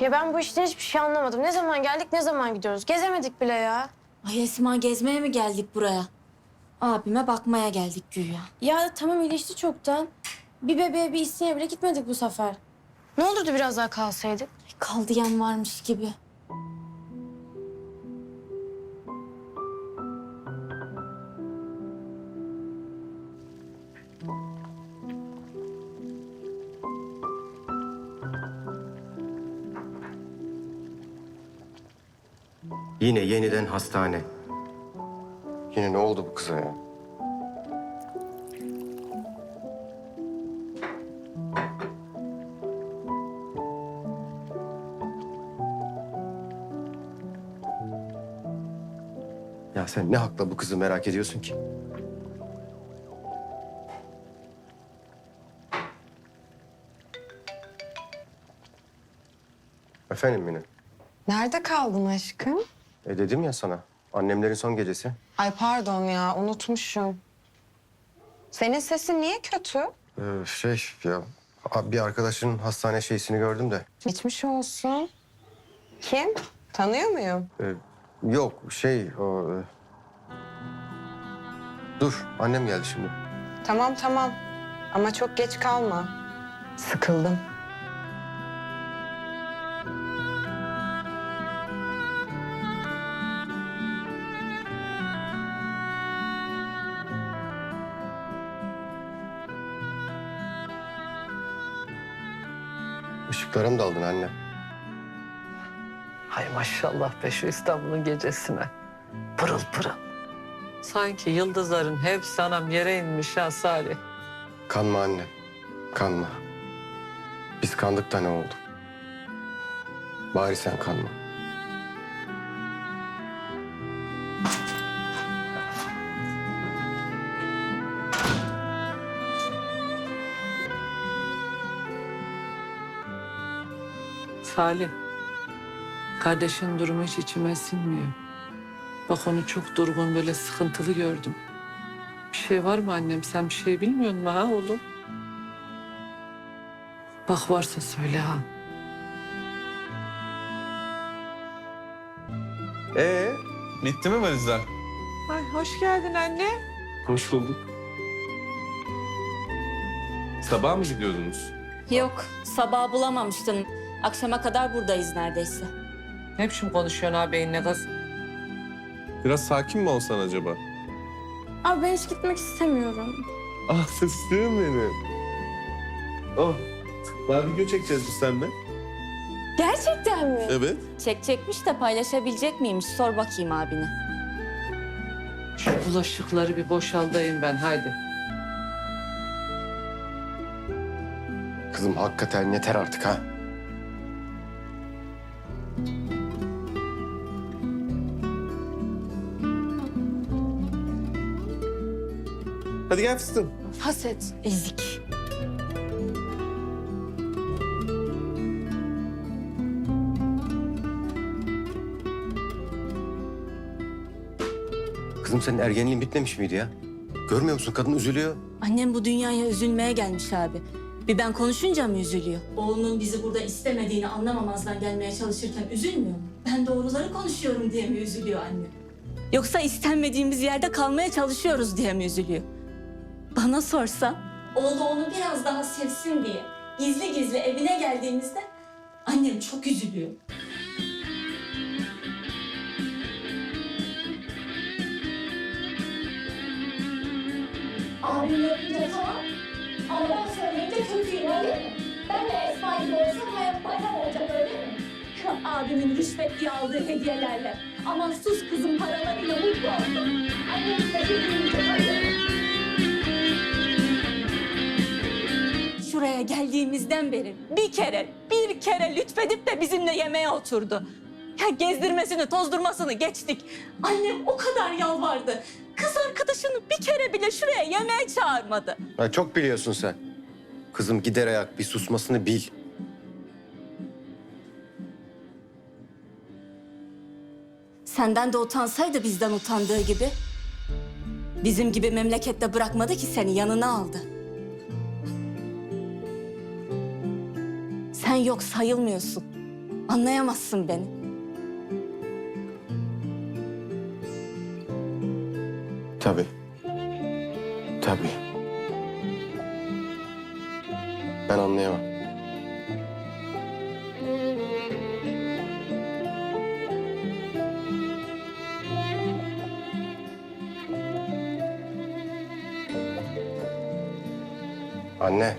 Ya ben bu işten hiçbir şey anlamadım. Ne zaman geldik, ne zaman gidiyoruz? Gezemedik bile ya. Ay Esma gezmeye mi geldik buraya? Abime bakmaya geldik güya. Ya tamam iyileşti çoktan. Bir bebeğe bir isteğe bile gitmedik bu sefer. Ne olurdu biraz daha kalsaydık? Ay, Kaldı yan varmış gibi. Yine yeniden hastane. Yine ne oldu bu kıza ya? Ya sen ne hakla bu kızı merak ediyorsun ki? Efendim Mine? Nerede kaldın aşkım? E dedim ya sana. Annemlerin son gecesi. Ay pardon ya unutmuşum. Senin sesin niye kötü? Ee, şey ya bir arkadaşının hastane şeysini gördüm de. Geçmiş olsun. Kim? Tanıyor muyum? Ee, yok şey o... e, Dur annem geldi şimdi. Tamam tamam. Ama çok geç kalma. Sıkıldım. Işıklara mı daldın anne? Hay maşallah be şu İstanbul'un gecesine. Pırıl pırıl. Sanki yıldızların hepsi anam yere inmiş ha Salih. Kanma anne. Kanma. Biz kandık da ne oldu? Bari sen kanma. Salih. Kardeşin durumu hiç içime sinmiyor. Bak onu çok durgun böyle sıkıntılı gördüm. Bir şey var mı annem? Sen bir şey bilmiyor musun ha oğlum? Bak varsa söyle ha. Ee, bitti mi valizler? Ay hoş geldin anne. Hoş bulduk. Sabah mı gidiyordunuz? Yok sabah bulamamıştın. Akşama kadar buradayız neredeyse. Ne biçim konuşuyorsun ağabeyinle kız? Biraz sakin mi olsan acaba? Abi ben hiç gitmek istemiyorum. Ah fıstığım benim. Oh, daha video çekeceğiz biz seninle. Gerçekten mi? Evet. Çekecekmiş de paylaşabilecek miymiş? Sor bakayım abine. Şu bulaşıkları bir boşaldayım ben haydi. Kızım hakikaten yeter artık ha. Hadi gel fıstığım. Haset. Ezik. Kızım senin ergenliğin bitmemiş miydi ya? Görmüyor musun kadın üzülüyor. Annem bu dünyaya üzülmeye gelmiş abi. Bir ben konuşunca mı üzülüyor? Oğlunun bizi burada istemediğini anlamamazdan gelmeye çalışırken üzülmüyor mu? Ben doğruları konuşuyorum diye mi üzülüyor anne? Yoksa istenmediğimiz yerde kalmaya çalışıyoruz diye mi üzülüyor? Bana sorsa oğlu onu biraz daha sevsin diye gizli gizli evine geldiğimizde annem çok üzülüyor. Abim yapınca tamam. Ama ben söyleyince kötüyüm öyle mi? Ben de Esma gibi olsam hayat bayram olacak öyle mi? Abimin rüşvet diye aldığı hediyelerle. Aman sus kızım paralarıyla mutlu oldum. Annem de dediğince öyle. Şuraya geldiğimizden beri bir kere, bir kere lütfedip de bizimle yemeğe oturdu. Ya gezdirmesini, tozdurmasını geçtik. Annem o kadar yalvardı. Kız arkadaşını bir kere bile şuraya yemeğe çağırmadı. Ha, çok biliyorsun sen. Kızım gider ayak bir susmasını bil. Senden de utansaydı bizden utandığı gibi. Bizim gibi memlekette bırakmadı ki seni yanına aldı. Sen yok sayılmıyorsun. Anlayamazsın beni. Tabii. Tabii. Ben anlayamam. Anne.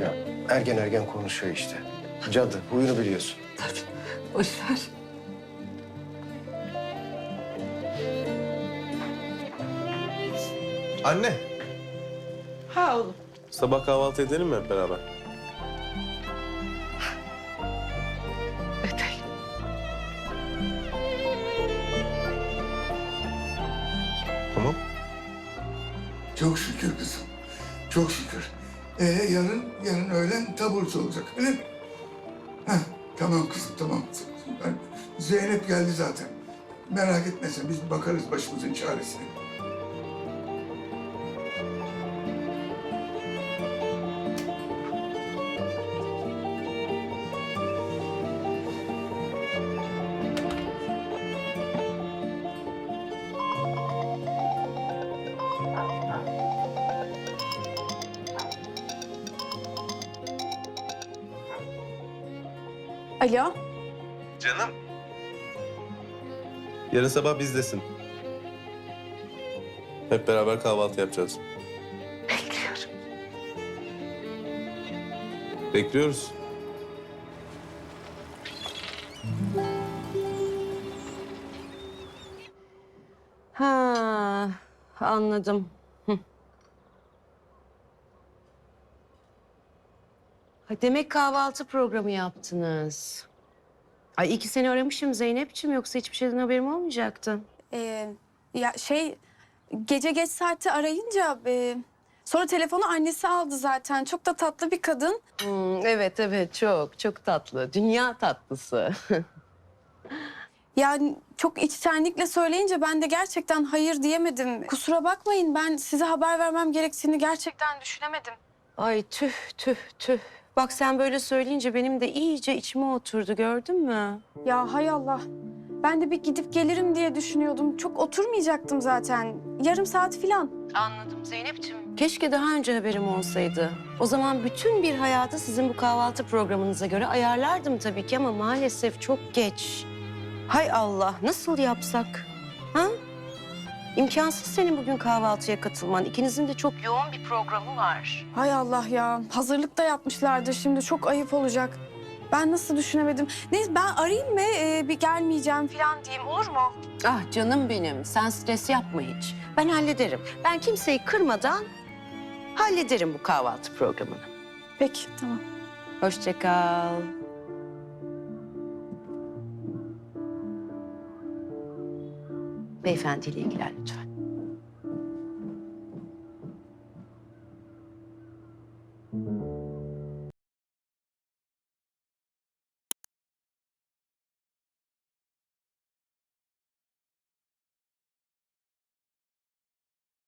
Ya ergen ergen konuşuyor işte. Cadı, huyunu biliyorsun. Boş ver. Anne. Ha oğlum. Sabah kahvaltı edelim mi hep beraber? Edelim. Tamam. Çok şükür kızım. Çok şükür. Ee, yarın, yarın öğlen taburcu olacak öyle mi? Heh, tamam kızım tamam. Ben, Zeynep geldi zaten. Merak etme sen biz bakarız başımızın çaresine. Alo. Canım. Yarın sabah bizdesin. Hep beraber kahvaltı yapacağız. Bekliyorum. Bekliyoruz. Ha, anladım. Ha, demek kahvaltı programı yaptınız. Ay iyi ki seni aramışım Zeynep'ciğim yoksa hiçbir şeyden haberim olmayacaktı. Ee, ya şey gece geç saatte arayınca e, sonra telefonu annesi aldı zaten. Çok da tatlı bir kadın. Hmm, evet evet çok çok tatlı. Dünya tatlısı. Yani çok içtenlikle söyleyince ben de gerçekten hayır diyemedim. Kusura bakmayın ben size haber vermem gerektiğini gerçekten düşünemedim. Ay tüh tüh tüh. Bak sen böyle söyleyince benim de iyice içime oturdu gördün mü? Ya hay Allah. Ben de bir gidip gelirim diye düşünüyordum. Çok oturmayacaktım zaten. Yarım saat filan. Anladım Zeynep'ciğim. Keşke daha önce haberim olsaydı. O zaman bütün bir hayatı sizin bu kahvaltı programınıza göre ayarlardım tabii ki ama maalesef çok geç. Hay Allah nasıl yapsak? Ha? İmkansız senin bugün kahvaltıya katılman. İkinizin de çok yoğun bir programı var. Hay Allah ya. Hazırlık da yapmışlardır şimdi. Çok ayıp olacak. Ben nasıl düşünemedim? Neyse ben arayayım mı? Ee, bir gelmeyeceğim falan diyeyim. Olur mu? Ah canım benim sen stres yapma hiç. Ben hallederim. Ben kimseyi kırmadan hallederim bu kahvaltı programını. Peki tamam. Hoşça kal. Beyefendiyle ilgilen lütfen.